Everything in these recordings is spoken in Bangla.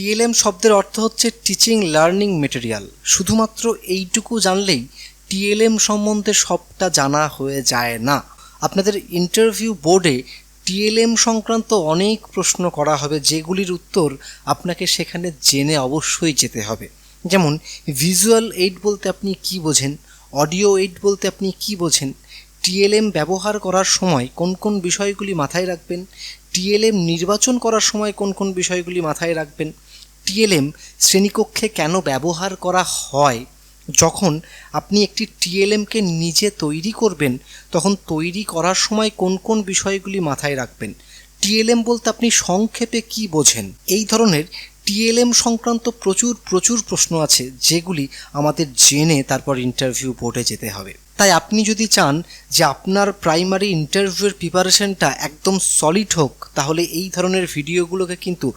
টিএলএম শব্দের অর্থ হচ্ছে টিচিং লার্নিং মেটেরিয়াল শুধুমাত্র এইটুকু জানলেই টিএলএম সম্বন্ধে সবটা জানা হয়ে যায় না। আপনাদের ইন্টারভিউ বোর্ডে টিএলএম সংক্রান্ত অনেক প্রশ্ন করা হবে, যেগুলির উত্তর আপনাকে সেখানে জেনে অবশ্যই যেতে হবে। যেমন ভিজুয়াল এইড বলতে আপনি কি বোঝেন? অডিও এইড বলতে আপনি কি বোঝেন? টিএলএম ব্যবহার করার সময় কোন কোন বিষয়গুলি মাথায় রাখবেন? টিএলএম নির্বাচন করার সময় কোন কোন বিষয়গুলি মাথায় রাখবেন? টিএলএম শ্রেণীকক্ষে কেন ব্যবহার করা হয়? যখন আপনি একটি টিএলএমকে নিজে তৈরি করবেন, তখন তৈরি করার সময় কোন কোন বিষয়গুলি মাথায় রাখবেন? টিএলএম বলতে আপনি সংক্ষেপে কি বোঝেন? এই ধরনের টিএলএম সংক্রান্ত প্রচুর প্রচুর প্রশ্ন আছে, যেগুলি আমাদের জেনে তারপর ইন্টারভিউ বোর্ডে যেতে হবে। তাই আপনি যদি চান যে আপনার প্রাইমারি ইন্টারভিউয়ের প্রিপারেশনটা একদম সলিড হোক, তাহলে এই ধরনের ভিডিওগুলোকে কিন্তু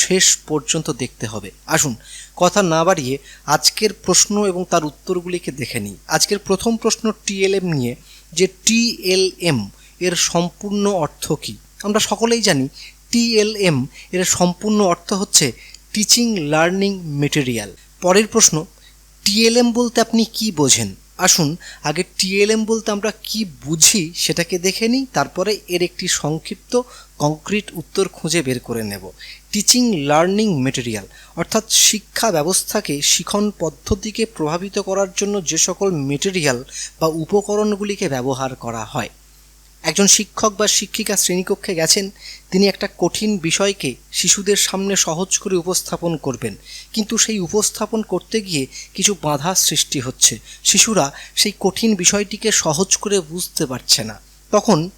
শেষ পর্যন্ত দেখতে হবে। আসুন, কথা না বাড়িয়ে আজকের প্রশ্ন এবং তার উত্তরগুলিকে দেখে নিই। আজকের প্রথম প্রশ্ন টিএলএম নিয়ে, যে টিএলএম এর সম্পূর্ণ অর্থ কী? আমরা সকলেই জানি টিএলএম এর সম্পূর্ণ অর্থ হচ্ছে টিচিং লার্নিং মেটেরিয়াল পরের প্রশ্ন টিএলএম বলতে আপনি কি বোঝেন? আসুন, আগে টিএলএম বলতে আমরা কি বুঝি সেটাকে দেখে নিই, তারপরে এর একটি সংক্ষিপ্ত কংক্রিট উত্তর খুঁজে বের করে নেব। টিচিং লার্নিং মেটেরিয়াল, অর্থাৎ শিক্ষা ব্যবস্থাকে শিখন পদ্ধতিকে প্রভাবিত করার জন্য যে সকল মেটেরিয়াল বা উপকরণগুলিকে ব্যবহার করা হয়। একজন শিক্ষক বা শিক্ষিকা শ্রেণীকক্ষে গেছেন, তিনি একটা কঠিন বিষয়কে শিশুদের সামনে সহজ করে উপস্থাপন করবেন। কিন্তু সেই উপস্থাপন করতে গিয়ে কিছু বাধা সৃষ্টি হচ্ছে। শিশুরা সেই কঠিন বিষয়টিকে সহজ করে বুঝতে পারছে না। তখন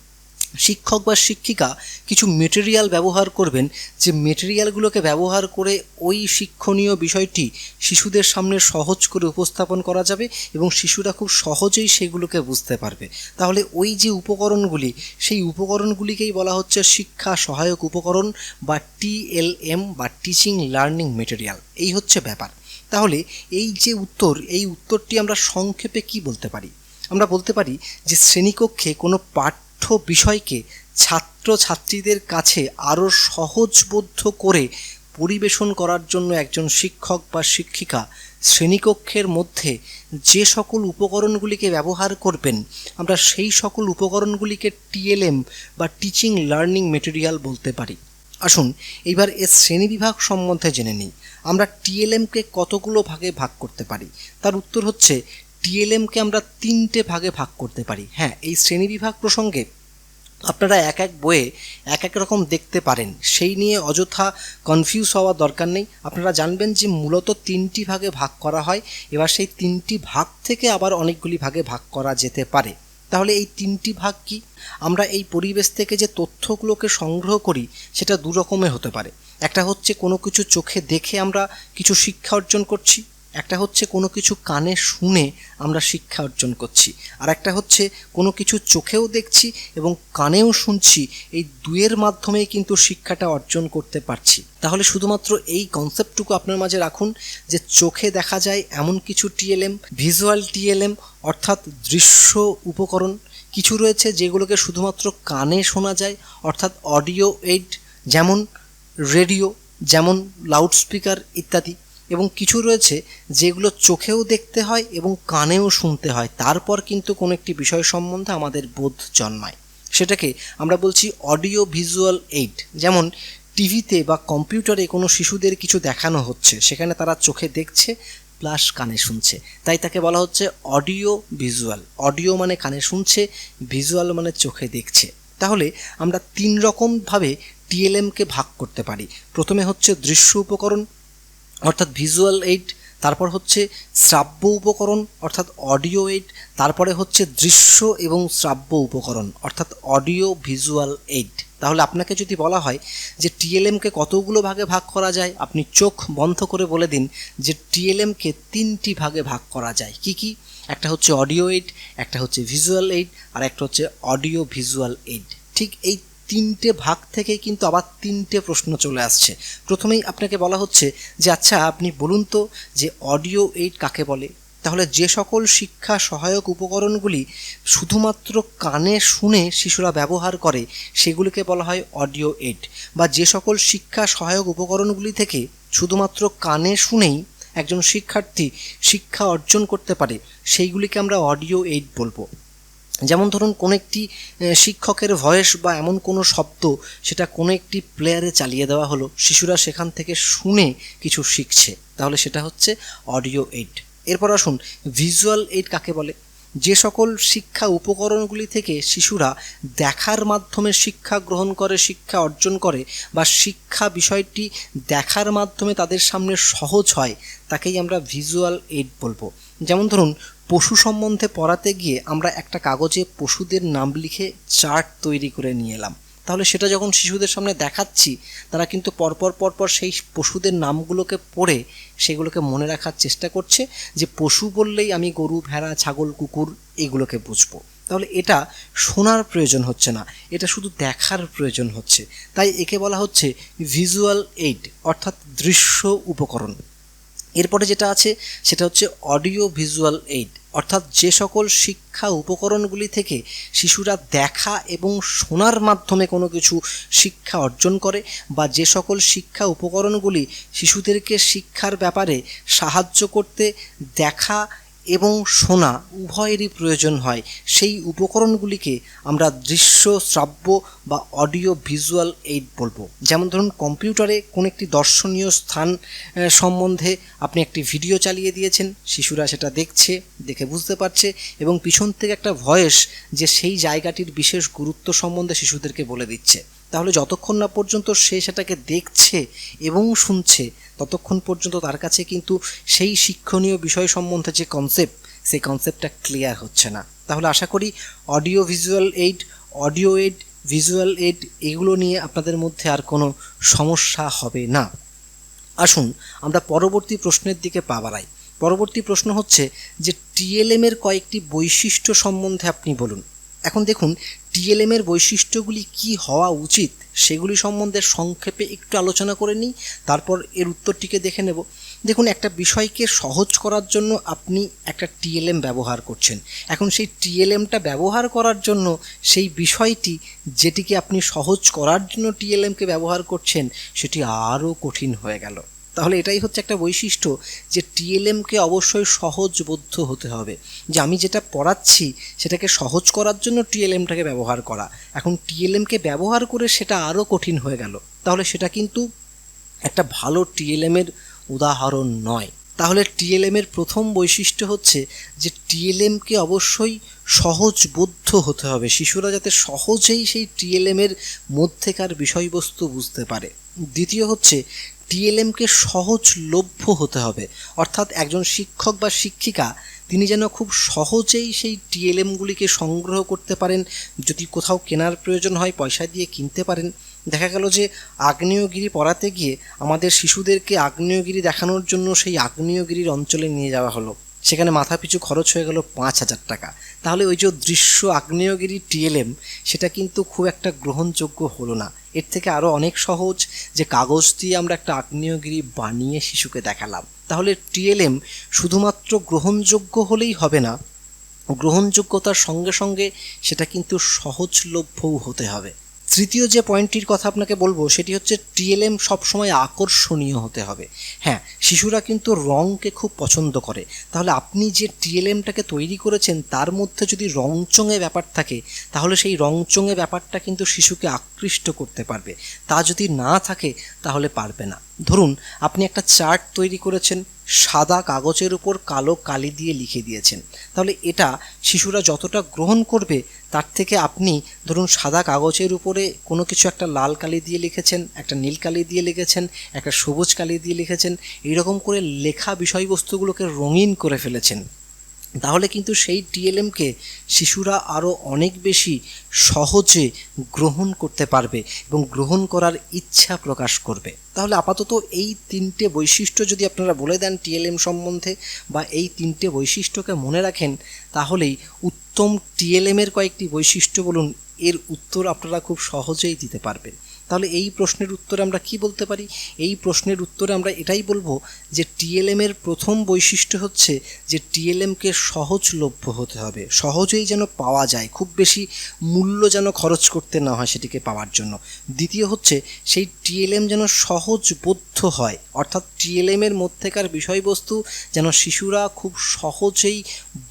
শিক্ষক বা শিক্ষিকা কিছু মেটেরিয়াল ব্যবহার করবেন যে মেটেরিয়ালগুলোকে ব্যবহার করে ওই শিক্ষণীয় বিষয়টি শিশুদের সামনে সহজ করে উপস্থাপন করা যাবে এবং শিশুরা খুব সহজেই সেগুলোকে বুঝতে পারবে। তাহলে ওই যে উপকরণগুলি, সেই উপকরণগুলিকেই বলা হচ্ছে শিক্ষা সহায়ক উপকরণ বা টিএলএম বা টিচিং লার্নিং মেটেরিয়াল এই হচ্ছে ব্যাপার। তাহলে এই যে উত্তর, এই উত্তরটি আমরা সংক্ষেপে কি বলতে পারি? আমরা বলতে পারি যে শ্রেণীকক্ষে কোনো পাঠ্য বিষয়কে ছাত্র ছাত্রীদের কাছে আরও সহজবোধ্য করে পরিবেশন করার জন্য একজন শিক্ষক বা শিক্ষিকা শ্রেণীকক্ষের মধ্যে যে সকল উপকরণগুলিকে ব্যবহার করবেন, আমরা সেই সকল উপকরণগুলিকে টিএলএম বা টিচিং লার্নিং মেটেরিয়াল বলতে পারি। আসুন এইবার এর শ্রেণীবিভাগ সম্বন্ধে জেনে নিই। আমরা টিএলএমকে কতগুলো ভাগে ভাগ করতে পারি? তার উত্তর হচ্ছে টিএলএমকে আমরা তিনটে ভাগে ভাগ করতে পারি। হ্যাঁ এই শ্রেণীবিভাগ প্রসঙ্গে আপনারা এক এক বইয়ে এক এক রকম দেখতে পারেন। সেই নিয়ে অযথা কনফিউজ হওয়ার দরকার নেই। আপনারা জানবেন যে মূলত তিনটি ভাগে ভাগ করা হয়। এবার সেই তিনটি ভাগ থেকে আবার অনেকগুলি ভাগে ভাগ করা যেতে পারে। তাহলে এই তিনটি ভাগ কি? আমরা এই পরিবেশ থেকে যে তথ্যগুলোকে সংগ্রহ করি, সেটা দু রকমের হতে পারে। একটা হচ্ছে কোনো কিছু চোখে দেখে আমরা কিছু শিক্ষা অর্জন করছি একটা হচ্ছে কোনো কিছু কানে শুনে আমরা শিক্ষা অর্জন করছি, আর একটা হচ্ছে কোনো কিছু চোখেও দেখছি এবং কানেও শুনছি, এই দুয়ের মাধ্যমেই কিন্তু শিক্ষাটা অর্জন করতে পারছি। তাহলে শুধুমাত্র এই কনসেপ্টটুকু আপনার মাঝে রাখুন যে চোখে দেখা যায় এমন কিছু টিএলএম ভিজুয়াল টিএলএম অর্থাৎ দৃশ্য উপকরণ, কিছু রয়েছে যেগুলোকে শুধুমাত্র কানে শোনা যায়, অর্থাৎ অডিও এইড যেমন রেডিও যেমন লাউডস্পিকার ইত্যাদি। এবং কিছু রয়েছে যেগুলো চোখেও দেখতে হয় এবং কানেও শুনতে হয়। তারপর কিন্তু কোনো একটি বিষয় সম্বন্ধে আমাদের বোধ জন্মায়। সেটাকে আমরা বলছি অডিও ভিজুয়াল এইড যেমন টিভিতে বা কম্পিউটারে কোনো শিশুদের কিছু দেখানো হচ্ছে, সেখানে তারা চোখে দেখছে প্লাস কানে শুনছে। তাই তাকে বলা হচ্ছে অডিও ভিজুয়াল অডিও মানে কানে শুনছে ভিজুয়াল মানে চোখে দেখছে। তাহলে আমরা তিন রকমভাবে টিএলএমকে ভাগ করতে পারি। প্রথমে হচ্ছে দৃশ্য উপকরণ অর্থাৎ ভিজুয়াল এইড তারপর হচ্ছে শ্রাব্য উপকরণ, অর্থাৎ অডিও এইড তারপরে হচ্ছে দৃশ্য এবং শ্রাব্য উপকরণ, অর্থাৎ অডিও ভিজুয়াল এইড তাহলে আপনাকে যদি বলা হয় যে টিএলএমকে কতগুলো ভাগে ভাগ করা যায়, আপনি চোখ বন্ধ করে বলে দিন যে টিএলএমকে তিনটি ভাগে ভাগ করা যায়। কি কি? একটা হচ্ছে অডিও এইড একটা হচ্ছে ভিজুয়াল এইড আর একটা হচ্ছে অডিও ভিজুয়াল এইড ঠিক এই তিনটে ভাগ থেকে কিন্তু আবার তিনটে প্রশ্ন চলে আসছে। প্রথমেই আপনাকে বলা হচ্ছে যে আচ্ছা আপনি বলুন তো যে অডিও এইড কাকে বলে? তাহলে যে সকল শিক্ষা সহায়ক উপকরণগুলি শুধুমাত্র কানে শুনে শিশুরা ব্যবহার করে, সেগুলিকে বলা হয় অডিও এইড বা যে সকল শিক্ষা সহায়ক উপকরণগুলি থেকে শুধুমাত্র কানে শুনেই একজন শিক্ষার্থী শিক্ষা অর্জন করতে পারে, সেইগুলিকে আমরা অডিও এইড বলব। যেমন ধরুন কোনো একটি শিক্ষকের ভয়েস বা এমন কোনো শব্দ সেটা কোনো একটি প্লেয়ারে চালিয়ে দেওয়া হলো, শিশুরা সেখান থেকে শুনে কিছু শিখছে। তাহলে সেটা হচ্ছে অডিও এইড এরপর আসুন ভিজুয়াল এইড কাকে বলে? যে সকল শিক্ষা উপকরণগুলি থেকে শিশুরা দেখার মাধ্যমে শিক্ষা গ্রহণ করে, শিক্ষা অর্জন করে বা শিক্ষা বিষয়টি দেখার মাধ্যমে তাদের সামনে সহজ হয়, তাকেই আমরা ভিজুয়াল এইড বলব। যেমন ধরুন পশু সম্বন্ধে পড়াতে গিয়ে আমরা একটা কাগজে পশুদের নাম লিখে চার্ট তৈরি করে নিয়ে এলাম। তাহলে সেটা যখন শিশুদের সামনে দেখাচ্ছি, তারা কিন্তু পরপর পরপর সেই পশুদের নামগুলোকে পড়ে সেগুলোকে মনে রাখার চেষ্টা করছে যে পশু বললেই আমি গরু, ভেড়া, ছাগল, কুকুর এগুলোকে বুঝব। তাহলে এটা শোনার প্রয়োজন হচ্ছে না, এটা শুধু দেখার প্রয়োজন হচ্ছে। তাই একে বলা হচ্ছে ভিজুয়াল এইড অর্থাৎ দৃশ্য উপকরণ। এরপরে যেটা আছে, সেটা হচ্ছে অডিও ভিজুয়াল এইড অর্থাৎ যে সকল শিক্ষা উপকরণগুলি থেকে শিশুরা দেখা এবং শোনার মাধ্যমে কোনো কিছু শিক্ষা অর্জন করে বা যে সকল শিক্ষা উপকরণগুলি শিশুদেরকে শিক্ষার ব্যাপারে সাহায্য করতে, দেখা এবং শোনা উভয়েরই প্রয়োজন হয়। সেই উপকরণগুলিকে আমরা দৃশ্য, শ্রাব্য বা অডিও ভিজুয়াল এইড বলব। যেমন ধরুন, কম্পিউটারে কোনো একটি দর্শনীয় স্থান সম্বন্ধে আপনি একটি ভিডিও চালিয়ে দিয়েছেন, শিশুরা সেটা দেখছে, দেখে বুঝতে পারছে এবং পিছন থেকে একটা ভয়েস যে সেই জায়গাটির বিশেষ গুরুত্ব সম্বন্ধে শিশুদেরকে বলে দিচ্ছে। তাহলে যতক্ষণ না পর্যন্ত সে সেটাকে দেখছে এবং শুনছে, ততক্ষণ পর্যন্ত তার কাছে কিন্তু সেই শিক্ষণীয় বিষয় সম্বন্ধে যে কনসেপ্ট সেই কনসেপ্টটা ক্লিয়ার হচ্ছে না। তাহলে আশা করি audio visual aid audio aid visual aid এগুলো নিয়ে আপনাদের মধ্যে আর কোনো সমস্যা হবে না। আসুন, আমরা পরবর্তী প্রশ্নের দিকে পা বাড়াই। পরবর্তী প্রশ্ন হচ্ছে যে টিএলএম এর কয়েকটি বৈশিষ্ট্য সম্বন্ধে আপনি বলুন। এখন দেখুন টিএলএম এর বৈশিষ্ট্যগুলি কি হওয়া উচিত সেগুলি সম্বন্ধে সংক্ষেপে একটু আলোচনা করে নিই, তারপর এর উত্তরটিকে দেখে নেব। দেখুন, একটা বিষয়কে সহজ করার জন্য আপনি একটা টিএলএম ব্যবহার করছেন। এখন সেই টিএলএমটা ব্যবহার করার জন্য সেই বিষয়টি যেটিকে আপনি সহজ করার জন্য টিএলএমকে ব্যবহার করছেন, সেটি আরও কঠিন হয়ে গেল। তাহলে এটাই হচ্ছে একটা বৈশিষ্ট্য যে টিএলএমকে অবশ্যই সহজবোধ্য হতে হবে। যে আমি যেটা পড়াচ্ছি, সেটাকে সহজ করার জন্য টিএলএমটাকে ব্যবহার করা। এখন টিএলএমকে ব্যবহার করে সেটা আরও কঠিন হয়ে গেল। তাহলে সেটা কিন্তু একটা ভালো টিএলএমের উদাহরণ নয়। তাহলে টিএলএমের প্রথম বৈশিষ্ট্য হচ্ছে যে টিএলএমকে অবশ্যই সহজবোধ্য হতে হবে। শিশুরা যাতে সহজেই সেই টিএলএমের মধ্যেকার বিষয়বস্তু বুঝতে পারে। দ্বিতীয় হচ্ছে টিএলএমকে সহজলভ্য হতে হবে। অর্থাৎ একজন শিক্ষক বা শিক্ষিকা, তিনি যেন খুব সহজেই সেই টিএলএমগুলিকে সংগ্রহ করতে পারেন, যদি কোথাও কেনার প্রয়োজন হয়, পয়সা দিয়ে কিনতে পারেন। দেখা গেল যে আগ্নেয়গিরি পড়াতে গিয়ে আমাদের শিশুদেরকে আগ্নেয়গিরি দেখানোর জন্য সেই আগ্নেয়গিরির অঞ্চলে নিয়ে যাওয়া হলো। সেখানে মাথা পিছু খরচ হয়ে গেল পাঁচ হাজার টাকা। তাহলে ওই যে দৃশ্য আগ্নেয়গিরি টিএলএম সেটা কিন্তু খুব একটা গ্রহণযোগ্য হলো না। এর থেকে আরও অনেক সহজ যে কাগজ দিয়ে আমরা একটা আগ্নেয়গিরি বানিয়ে শিশুকে দেখালাম। তাহলে টিএলএম শুধুমাত্র গ্রহণযোগ্য হলেই হবে না, গ্রহণযোগ্যতার সঙ্গে সঙ্গে সেটা কিন্তু সহজলভ্যও হতে হবে। তৃতীয় যে পয়েন্টটির কথা আপনাকে বলব, সেটি হচ্ছে টিএলএম সবসময় আকর্ষণীয় হতে হবে। হ্যাঁ শিশুরা কিন্তু রঙকে খুব পছন্দ করে। তাহলে আপনি যে টিএলএমটাকে তৈরি করেছেন, তার মধ্যে যদি রংচঙে ব্যাপার থাকে, তাহলে সেই রংচঙে ব্যাপারটা কিন্তু শিশুকে আকৃষ্ট করতে পারবে। তা যদি না থাকে, তাহলে পারবে না। ধরুন, আপনি একটা চার্ট তৈরি করেছেন, সাদা কাগজের উপর কালো কালি দিয়ে লিখে দিয়েছেন। তাহলে এটা শিশুরা যতটা গ্রহণ করবে তার থেকে আপনি ধরুন সাদা কাগজের উপরে কোনো কিছু একটা লাল কালি দিয়ে লিখেছেন, একটা নীল কালি দিয়ে লিখেছেন, একটা সবুজ কালি দিয়ে লিখেছেন, এইরকম করে লেখা বিষয়বস্তুগুলোকে রঙিন করে ফেলেছেন। তাহলে কিন্তু সেই টিএলএমকে শিশুরা আরও অনেক বেশি সহজে গ্রহণ করতে পারবে এবং গ্রহণ করার ইচ্ছা প্রকাশ করবে। তাহলে আপাতত এই তিনটে বৈশিষ্ট্য যদি আপনারা বলে দেন টিএলএম সম্বন্ধে বা এই তিনটে বৈশিষ্ট্যকে মনে রাখেন, তাহলেই উত্তম টিএলএমের কয়েকটি বৈশিষ্ট্য বলুন এর উত্তর আপনারা খুব সহজেই দিতে পারবেন। তাহলে এই প্রশ্নের উত্তরে আমরা কি বলতে পারি? এই প্রশ্নের উত্তরে আমরা এটাই বলব যে টিএলএম এর প্রথম বৈশিষ্ট্য হচ্ছে যে টিএলএমকে সহজলভ্য হতে হবে। সহজেই যেন পাওয়া যায়, খুব বেশি মূল্য যেন খরচ করতে না হয় সেটিকে পাওয়ার জন্য। দ্বিতীয় হচ্ছে সেই টিএলএম যেন সহজবোধ্য হয়, অর্থাৎ টিএলএম এর মধ্যেকার বিষয়বস্তু যেন শিশুরা খুব সহজেই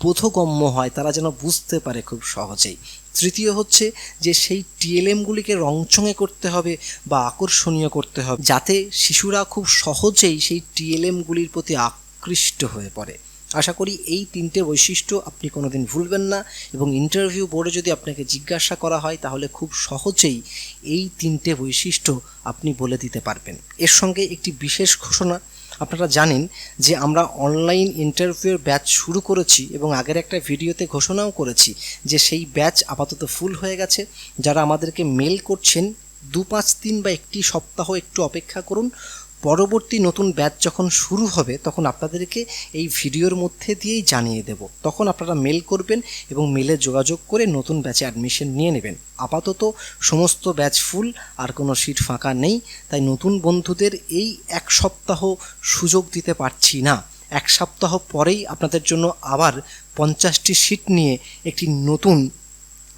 বোধগম্য হয়, তারা যেন বুঝতে পারে খুব সহজেই। তৃতীয় হচ্ছে যে সেই টিএলএমগুলিকে রংচঙে করতে হবে বা আকর্ষণীয় করতে হবে, যাতে শিশুরা খুব সহজেই সেই টিএলএমগুলির প্রতি আকৃষ্ট হয়ে পড়ে। আশা করি এই তিনটে বৈশিষ্ট্য আপনি কোনোদিন ভুলবেন না এবং ইন্টারভিউ বোর্ডে যদি আপনাকে জিজ্ঞাসা করা হয়, তাহলে খুব সহজেই এই তিনটে বৈশিষ্ট্য আপনি বলে দিতে পারবেন। এর সঙ্গে একটি বিশেষ ঘোষণা আপনারা জানেন যে আমরা অনলাইন ইন্টারভিউয়ের ব্যাচ শুরু করেছি এবং আগের একটা ভিডিওতে ঘোষণাও করেছি যে সেই ব্যাচ আপাতত ফুল হয়ে গেছে। যারা আমাদেরকে মেল করছেন দু পাঁচ দিন বা একটি সপ্তাহ একটু অপেক্ষা করুন। পরবর্তী নতুন ব্যাচ যখন শুরু হবে, তখন আপনাদেরকে এই ভিডিওর মধ্যে দিয়েই জানিয়ে দেব। তখন আপনারা মেল করবেন এবং মেলে যোগাযোগ করে নতুন ব্যাচে অ্যাডমিশন নিয়ে নেবেন। আপাতত সমস্ত ব্যাচ ফুল আর কোনো সিট ফাঁকা নেই, তাই নতুন বন্ধুদের এই এক সপ্তাহ সুযোগ দিতে পারছি না। এক সপ্তাহ পরেই আপনাদের জন্য আবার পঞ্চাশটি সিট নিয়ে একটি নতুন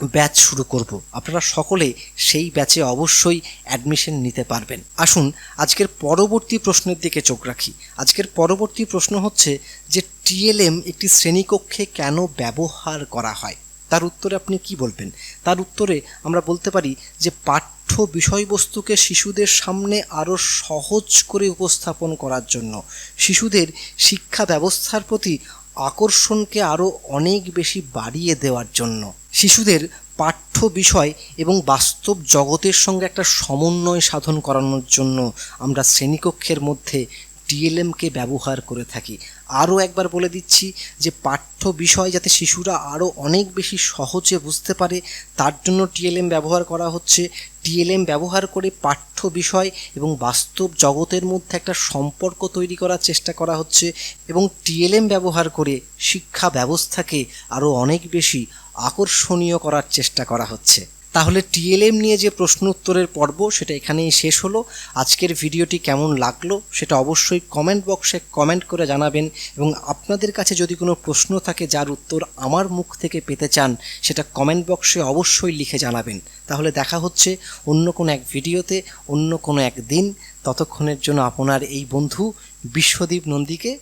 ব্যাচ শুরু করব। আপনারা সকলে সেই ব্যাচে অবশ্যই অ্যাডমিশন নিতে পারবেন। আসুন, আজকের পরবর্তী প্রশ্নের দিকে চোখ রাখি। আজকের পরবর্তী প্রশ্ন হচ্ছে যে টিএলএম একটি শ্রেণীকক্ষে কেন ব্যবহার করা হয়? তার উত্তরে আপনি কি বলবেন? তার উত্তরে আমরা বলতে পারি যে, পাঠ্য বিষয়বস্তুকে শিশুদের সামনে আরও সহজ করে উপস্থাপন করার জন্য। শিশুদের শিক্ষা ব্যবস্থার প্রতি আকর্ষণকে আরও অনেক বেশি বাড়িয়ে দেওয়ার জন্য। শিশুদের পাঠ্য বিষয় এবং বাস্তব জগতের সঙ্গে একটা সমন্বয় সাধন করানোর জন্য আমরা শ্রেণীকক্ষের মধ্যে টিএলএমকে ব্যবহার করে থাকি। আরও একবার বলে দিচ্ছি যে পাঠ্য বিষয় যাতে শিশুরা আরও অনেক বেশি সহজে বুঝতে পারে, তার জন্য টিএলএম ব্যবহার করা হচ্ছে। টিএলএম ব্যবহার করে পাঠ্য বিষয় এবং বাস্তব জগতের মধ্যে একটা সম্পর্ক তৈরি করার চেষ্টা করা হচ্ছে এবং টিএলএম ব্যবহার করে শিক্ষা ব্যবস্থাকে আরও অনেক বেশি আকর্ষণীয় করার চেষ্টা করা হচ্ছে। তাহলে টিএলএম নিয়ে যে প্রশ্ন উত্তরের পর্ব, সেটা এখানেই শেষ হলো। আজকের ভিডিওটি কেমন লাগল, সেটা অবশ্যই কমেন্ট বক্সে কমেন্ট করে জানাবেন। এবং আপনাদের কাছে যদি কোনো প্রশ্ন থাকে যার উত্তর আমার মুখ থেকে পেতে চান, সেটা কমেন্ট বক্সে অবশ্যই লিখে জানাবেন। তাহলে দেখা হচ্ছে অন্য কোনো এক ভিডিওতে, অন্য কোনো এক দিন। ততক্ষণের জন্য আপনার এই বন্ধু বিশ্বদীপ নন্দীকে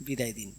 বিদায় দিন।